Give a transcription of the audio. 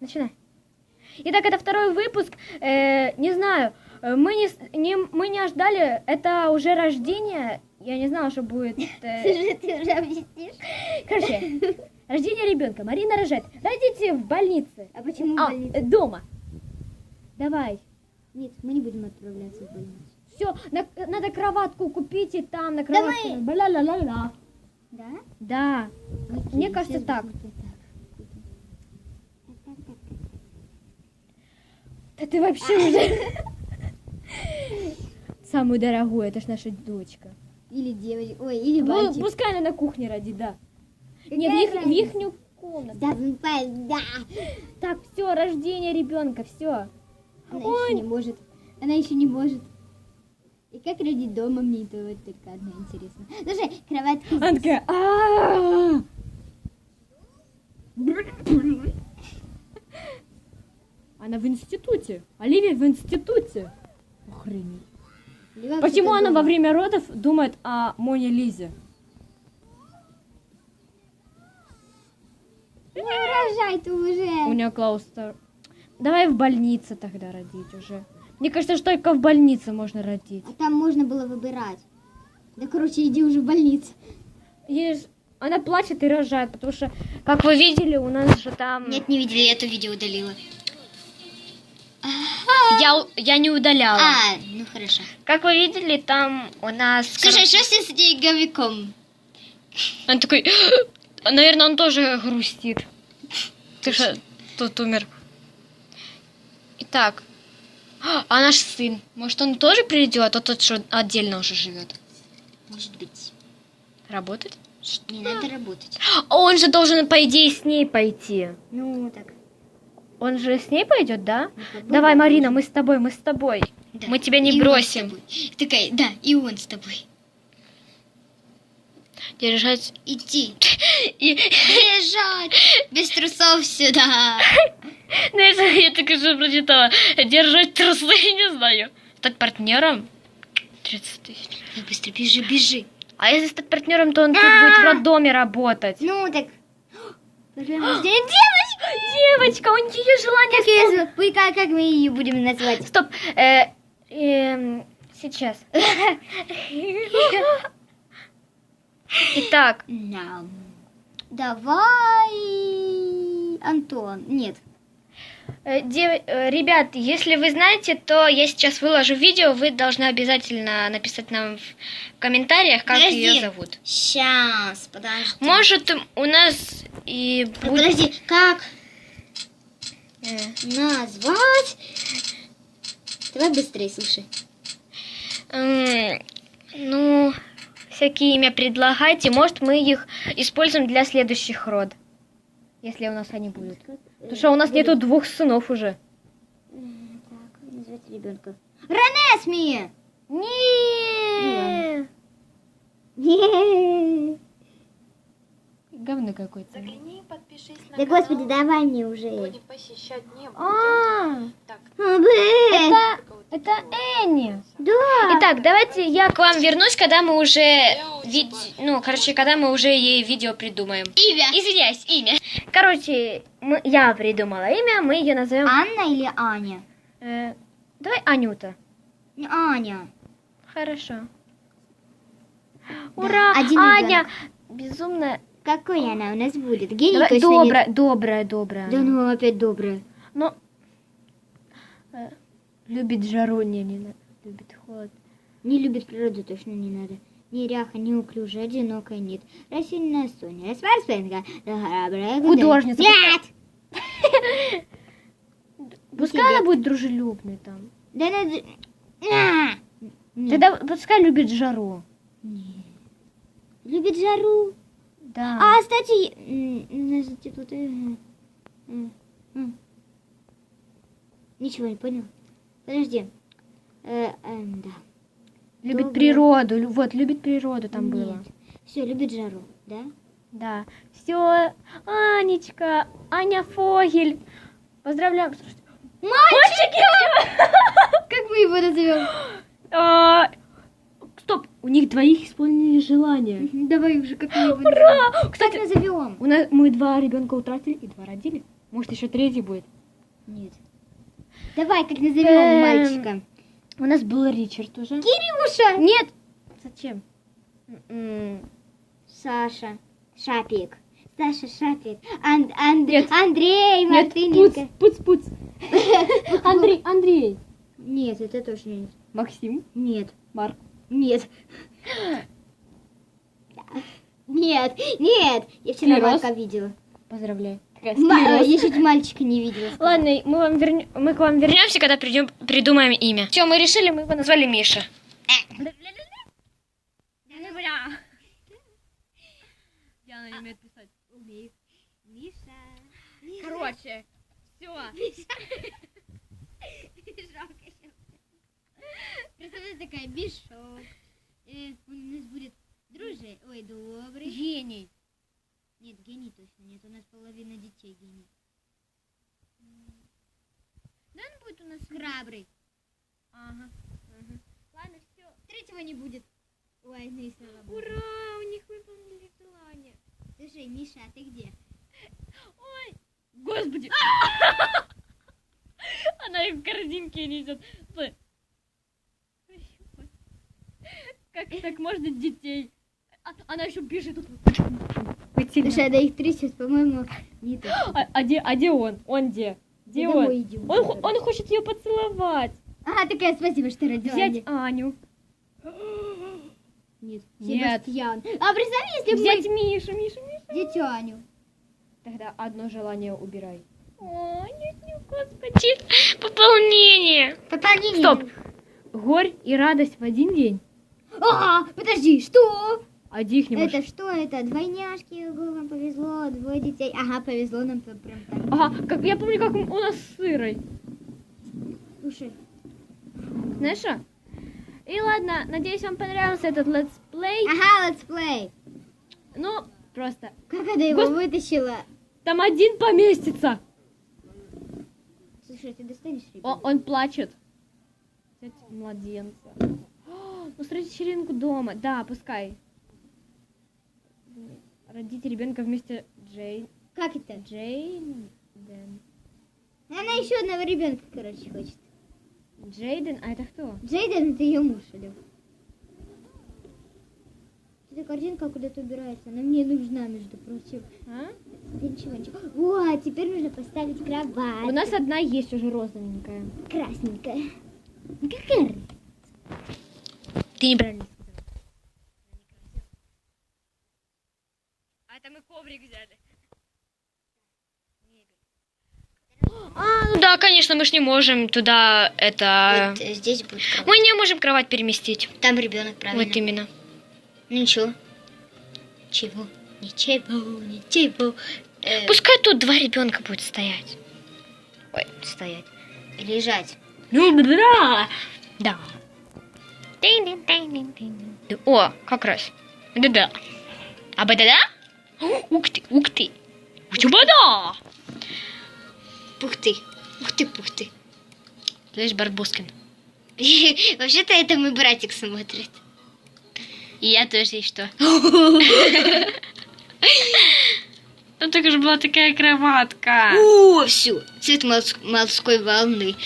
Начинай. Итак, это второй выпуск. Э, не знаю, э, мы не, не, мы не ожидали, это уже рождение. Я не знала, что будет. э, Ты же, ты уже объяснишь? Короче, рождение ребенка. Марина рожает. Родите в больнице. А почему в А, больницу? э, дома. Давай. Нет, мы не будем отправляться в больницу. Все, надо кроватку купить и там на кроватке. мы- Бля-ля-ля-ля. Да? Да. Мне Окей, кажется, сейчас так. посмотрим. Да ты вообще уже... Самую дорогую, это ж наша дочка. Или девочка, ой, или мальчик. пускай она на кухне родит, да. Какая Не, в их, в ихнюю комнату. Да, ну, да. Так, все, рождение ребенка, все. Она Ой. еще не может. Она еще не может. И как родить дома, мне это вот только одно интересно. Слушай, кроватка Она такая. Она в институте. Оливия в институте. Охренеть. Почему она во дома. время родов думает о Моне Лизе? Ну, рожай ты У уже. нее клаустро... Давай в больнице тогда родить уже. Мне кажется, что только в больнице можно родить. А там можно было выбирать. Да, короче, иди уже в больницу. Ей ж- Она плачет и рожает, потому что, как вы видели, у нас же там... не видели, я это видео удалила. Я, я не удаляла. А, ну хорошо. Как вы видели, там у нас... Слушай, что с с деньговиком? Он такой... Наверное, он тоже грустит. Ты что, тут умер. Итак, а наш сын, может, он тоже придет, а тот, что отдельно уже живет? Может быть. Работать? Не надо работать. Он же должен, по идее, с ней пойти. Ну, так. Он же с ней пойдет, да? ну, Давай, да, Марина, мы с тобой, мы с тобой. Да. Мы тебя не И бросим. Такая, да, и он с тобой. Держать. Идти. И... Бежать. Без трусов сюда. Знаешь, я только что прочитала. Держать трусы, не знаю. Стать партнером? 30 тысяч. Ну, быстро бежи, бежи. А если стать партнером, то он тут будет в роддоме работать. Ну, так. Рождение девочки. Девочка, у нее желание... Как ее как, как мы ее будем называть? Стоп. э, эм, сейчас. Итак. Давай, Антон. Нет. э, дев- э, ребят, если вы знаете, то я сейчас выложу видео, вы должны обязательно написать нам в комментариях, как Подожди. ее зовут. Сейчас, подожди. Может, у нас и будет... Подожди, как э, назвать? Давай быстрее, слушай. Ну, всякие имя предлагайте. Может, мы их используем для следующих род. Если у нас они будут. Потому что у нас нету двух сынов уже. Так, назвать ребенка. Ранесми! Не. Да Говно какое-то. Загляни и подпишись на господи, канал. давай мне уже. Будем посещать не будем. А, Так, А, это, это Энни. Да. Итак, давайте я к вам вернусь, когда мы уже... вид- Ну, короче, когда мы уже ей видео придумаем. Имя. Извиняюсь, имя. Короче, мы- я придумала имя, мы ее назовем... Анна или Аня? э, давай Анюта. Не, Аня. Хорошо. Ура! один Аня! Безумно. Какой она у нас будет? Гений Давай, точно добрая, нет. добрая, добрая. Да ну опять добрая. Но э, любит жару, не, не любит холод. Не любит природу, точно не надо. Неряха, неуклюжая, одинокая, нет. Рассеянная Соня, спортсменка. Художница. Нет! Пускай она будет дружелюбной там. Да надо... А! Тогда пускай любит жару. Нет. Любит жару. Да. А, кстати, нас тут... э. Ничего не понял. Подожди. Э, эм, да. любит природу. Вот, любит природу там было. Все, любит жару, да? Да. Все. Анечка, Аня Фогель. Поздравляем. Слушайте, Мальчики! Как мы его назовем? Стоп, у них двоих исполнили желание. Давай уже как мы его Ура! Кстати, Как назовем? у нас мы два ребенка утратили и два родили. Может, еще третий будет? Нет. Давай, как назовем Эм. мальчика? У нас был Ричард уже. Кирюша! Нет! Зачем? М-м. Саша. Шапик. Саша Шапик. Ан- Анд- Нет. Андрей Нет, Мартыненко. пуц, пуц, пуц. Андрей, Андрей. Нет, это точно нет. Максим. Нет. Марк. Нет. Нет, нет. Я вчера Кирос? Марка видела. Поздравляю. Ма- Я чуть мальчика не видела. Ладно, мы, вам вернем, мы к вам вернемся, когда придем, придумаем имя. Все, мы решили, мы его назвали Миша. Диана не умеет писать. Умею. Миша. Короче, все. Представляешь, такая бешок. Э, он у нас будет дружи. Ой, добрый. Гений. Нет, гений точно нет. У нас половина детей гений. Да он будет у нас храбрый. Ага. Ладно, все. Третьего не будет. Ой, ну и слава богу. Ура, у них выполнили желание. Слушай, Миша, а ты где? Господи. Она их в корзинке несет. Как так можно детей? А- Она еще пишет тут. Слушай, а да их три сейчас, по-моему, не то. А, а где, а где он? Он где? Где Я он? иду. Он, он хочет ее поцеловать. А, такая, спасибо, что родила. Взять Аню. Нет. Нет. Себастьян. А представь, если бы Взять Мишу, Мишу, Мишу. мы... Дитю Аню. Тогда одно желание убирай. О, нет, нет, господи. Пополнение. Пополнение. Стоп. Горь и радость в один день. А, подожди, что? А их не можешь. Это что это? Двойняшки, вам повезло, двое детей. Ага, повезло нам прям так. Ага, как, я помню, как у нас с сырой. Слушай, Знаешь что? И ладно, надеюсь, вам понравился этот летсплей. ага, play. Ну, просто. Как она его Гос- вытащила? Там один поместится. Слушай, ты достанешь О, ребенка? он плачет. Взять младенца. О, Устроить вечеринку дома. Да, пускай. Родите ребенка вместе Джейн. Как это? Джейн. Дэн. Она еще одного ребенка, короче, хочет. Джейден, а это кто? Джейден это ее муж, Алёк. Эта картинка куда-то убирается. Она мне нужна, между прочим. А? Да ничего, ничего. О, теперь нужно поставить кровать. У нас одна есть уже розовенькая. красненькая. Какая? Ты неправильно сказала. А это мы коврик взяли. А, ну да, конечно, мы ж не можем туда это... Вот, здесь будет кровать. Мы не можем кровать переместить. Там ребенок, правильно. Вот именно. Ну ничего. Чего? Ничего, ничего. Э, Пускай тут два ребенка будет стоять. Ой, стоять. Лежать. Ну, да. Да. О, как раз. Да-да. А да Ух ты, ух ты. Пух ты. Ух ты, пух ты. Слышь, Барбоскин. Вообще-то это мой братик смотрит. И я тоже, и что? Ну так же была такая кроватка. О, все. Цвет морс- морской волны.